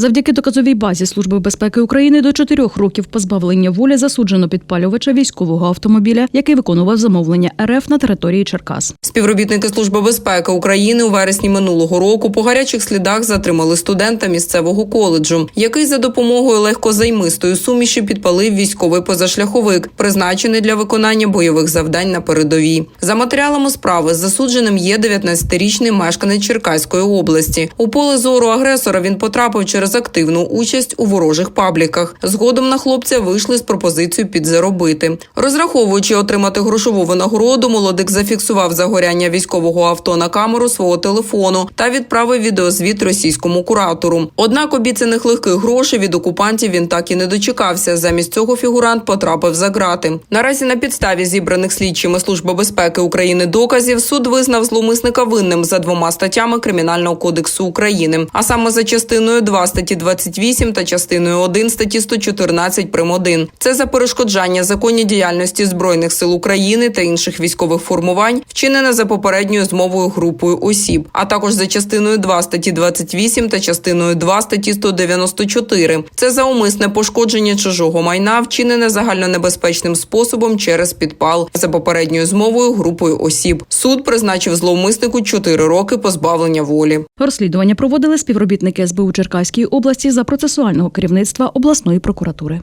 Завдяки доказовій базі Служби безпеки України до чотирьох років позбавлення волі засуджено підпалювача військового автомобіля, який виконував замовлення РФ на території Черкас. Співробітники Служби безпеки України у вересні минулого року по гарячих слідах затримали студента місцевого коледжу, який за допомогою легкозаймистої суміші підпалив військовий позашляховик, призначений для виконання бойових завдань на передовій. За матеріалами справи засудженим є 19-річний мешканець Черкаської області. У поле зору агресора він потрапив через активну участь у ворожих пабліках. Згодом на хлопця вийшли з пропозицією підзаробити. Розраховуючи отримати грошову винагороду, молодик зафіксував загоряння військового авто на камеру свого телефону та відправив відеозвіт російському куратору. Однак обіцяних легких грошей від окупантів він так і не дочекався. Замість цього фігурант потрапив за грати. Наразі на підставі зібраних слідчими Служби безпеки України доказів суд визнав зловмисника винним за двома статтями Кримінального кодексу України, а саме за частиною 2 статті 28 та частиною 1 статті 114 прим. 1. Це за перешкоджання законній діяльності збройних сил України та інших військових формувань, вчинене за попередньою змовою групою осіб, а також за частиною 2 статті 28 та частиною 2 статті 194. Це за умисне пошкодження чужого майна, вчинене загальнонебезпечним способом через підпал за попередньою змовою групою осіб. Суд призначив зловмиснику 4 роки позбавлення волі. Розслідування проводили співробітники СБУ Черкаської області за процесуального керівництва обласної прокуратури.